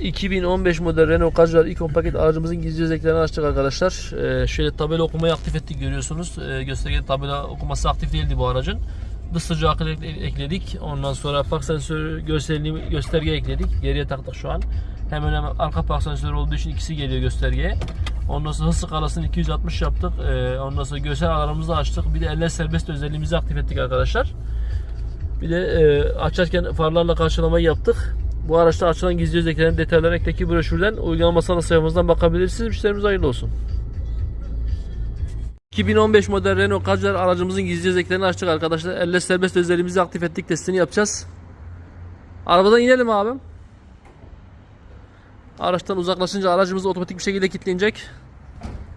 2015 model Renault Kadjar Icon paket aracımızın gizli özelliklerini açtık arkadaşlar. Ee, şöyle tabela okumayı aktif ettik görüyorsunuz. Ee, gösterge tabela okuması aktif değildi bu aracın. Dış sıcak ekledik. Ondan sonra park sensörü gösterliği gösterge ekledik. Geriye taktık şu an. Hem ön hem arka park sensörü olduğu için ikisi geliyor göstergeye. Ondan sonra hız skalasını 260 yaptık. Ee, ondan sonra görsel alarmımızı açtık. Bir de eller serbest özelliğimizi aktif ettik arkadaşlar. Bir de e, açarken farlarla karşılamayı yaptık. Bu araçta açılan gizli özelliklerin detaylarına ekteki broşürden uygulama sana sayfamızdan bakabilirsiniz. Müşterimiz hayırlı olsun. 2015 model Renault Kadjar aracımızın gizli özelliklerini açtık arkadaşlar. Elle serbest özelliğimizi aktif ettik. Testini yapacağız. Arabadan inelim abim. Araçtan uzaklaşınca aracımız otomatik bir şekilde kilitlenecek.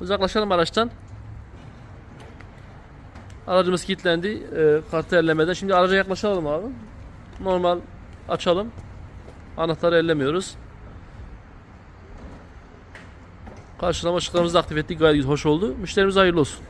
Uzaklaşalım araçtan. Aracımız kilitlendi. E, kartı ellemeden. Şimdi araca yaklaşalım abi. Normal açalım. Anahtarı ellemiyoruz. Karşılama ışıklarımızı aktif ettik. Gayet hoş oldu. Müşterimize hayırlı olsun.